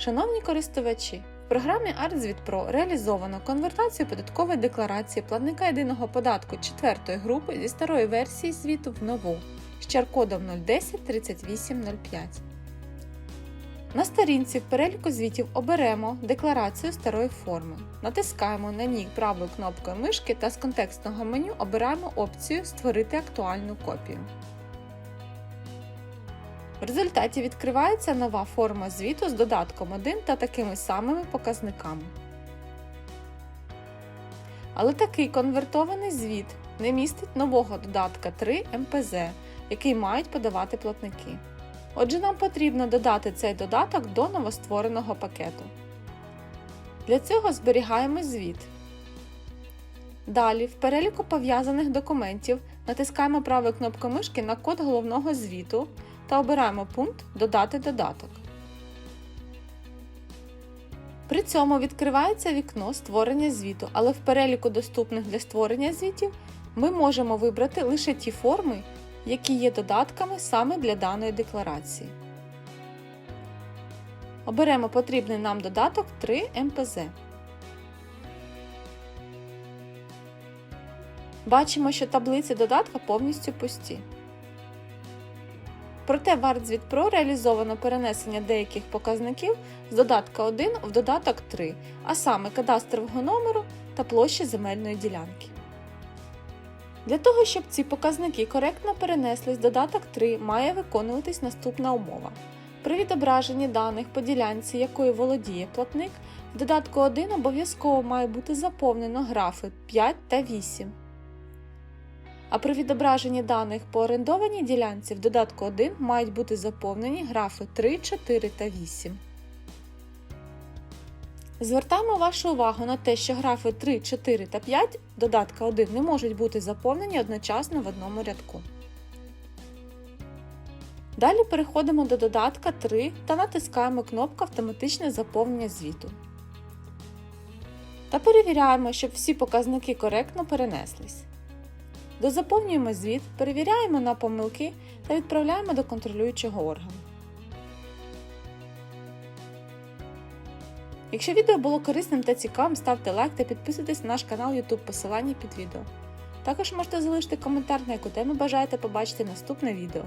Шановні користувачі, в програмі ArtZVITPRO реалізовано конвертацію податкової декларації платника єдиного податку 4 групи зі старої версії звіту в нову з чар-кодом 010 3805. На сторінці в переліку звітів оберемо декларацію старої форми. Натискаємо на ній правою кнопкою мишки та з контекстного меню обираємо опцію Створити актуальну копію. В результаті відкривається нова форма звіту з додатком 1 та такими самими показниками. Але такий конвертований звіт не містить нового додатка 3 МПЗ, який мають подавати платники. Отже, нам потрібно додати цей додаток до новоствореного пакету. Для цього зберігаємо звіт. Далі, в переліку пов'язаних документів натискаємо правою кнопкою мишки на код головного звіту та обираємо пункт Додати додаток. При цьому відкривається вікно створення звіту, але в переліку доступних для створення звітів ми можемо вибрати лише ті форми, які є додатками саме для даної декларації. Оберемо потрібний нам додаток 3 МПЗ. Бачимо, що таблиці додатка повністю пусті. Проте в ArtZvit реалізовано перенесення деяких показників з додатка 1 в додаток 3, а саме кадастрового номеру та площі земельної ділянки. Для того, щоб ці показники коректно перенеслись, додаток 3 має виконуватись наступна умова. При відображенні даних по ділянці, якою володіє платник, в додатку 1 обов'язково має бути заповнено графи 5 та 8. А при відображенні даних по орендованій ділянці в додатку 1 мають бути заповнені графи 3, 4 та 8. Звертаємо вашу увагу на те, що графи 3, 4 та 5 додатка 1 не можуть бути заповнені одночасно в одному рядку. Далі переходимо до додатка 3 та натискаємо кнопку Автоматичне заповнення звіту. Та перевіряємо, щоб всі показники коректно перенеслись. Дозаповнюємо звіт, перевіряємо на помилки та відправляємо до контролюючого органу. Якщо відео було корисним та цікавим, ставте лайк та підписуйтесь на наш канал YouTube посилання під відео. Також можете залишити коментар, на яку тему бажаєте побачити наступне відео.